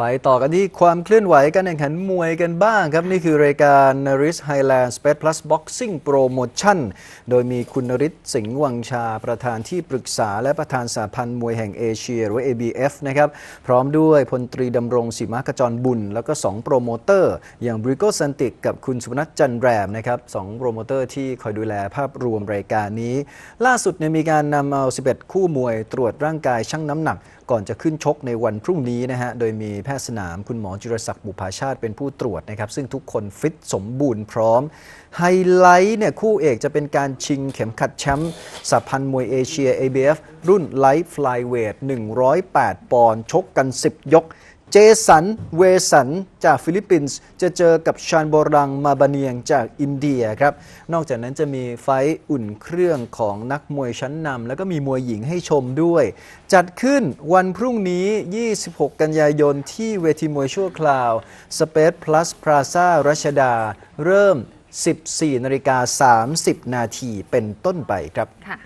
ไปต่อกันที่ความเคลื่อนไหวการแข่งขันมวยกันบ้างครับ นี่คือรายการ Naris Highland Space Plus Boxing Promotion โดยมีคุณนริศสิงห์วังชาประธานที่ปรึกษาและประธานสาพันธ์มวยแห่งเอเชียหรือ ABF นะครับ พร้อมด้วยพลตรีดำรงศิมากจรบุญ แล้วก็ 2 โปรโมเตอร์ อย่างบริโกซันติกกับคุณสุนัทจันแรมนะครับสองโปรโมเตอร์ที่คอยดูแลภาพรวมรายการนี้ ล่าสุดเนี่ยมีการนำเอา 11 คู่มวยตรวจร่างกายชั่งน้ำหนัก ก่อนจะขึ้นชกในวันพรุ่งนี้นะฮะโดยมีแพทย์สนาม คุณหมอจุรศักดิ์บุภาชาติเป็นผู้ตรวจนะครับ ซึ่งทุกคนฟิตสมบูรณ์พร้อม ไฮไลท์เนี่ยคู่เอกจะเป็นการชิงเข็มขัดแชมป์สหพันธ์มวยเอเชีย ABF รุ่นไลท์ฟลายเวท108 ปอนด์ชกกัน 10 ยก เจสัน เวสัน จากฟิลิปปินส์ จะเจอกับชานโบรังมาบาเนียงจากอินเดียครับ นอกจากนั้นจะมีไฟอุ่นเครื่องของนักมวยชั้นนำแล้วก็มีมวยหญิงให้ชมด้วย จัดขึ้นวันพรุ่งนี้ 26 กันยายนที่เวทีมวยชั่วคราว Space Plus Plaza รัชดา เริ่ม 14นาฬิกา30 นาทีเป็นต้นไปครับค่ะ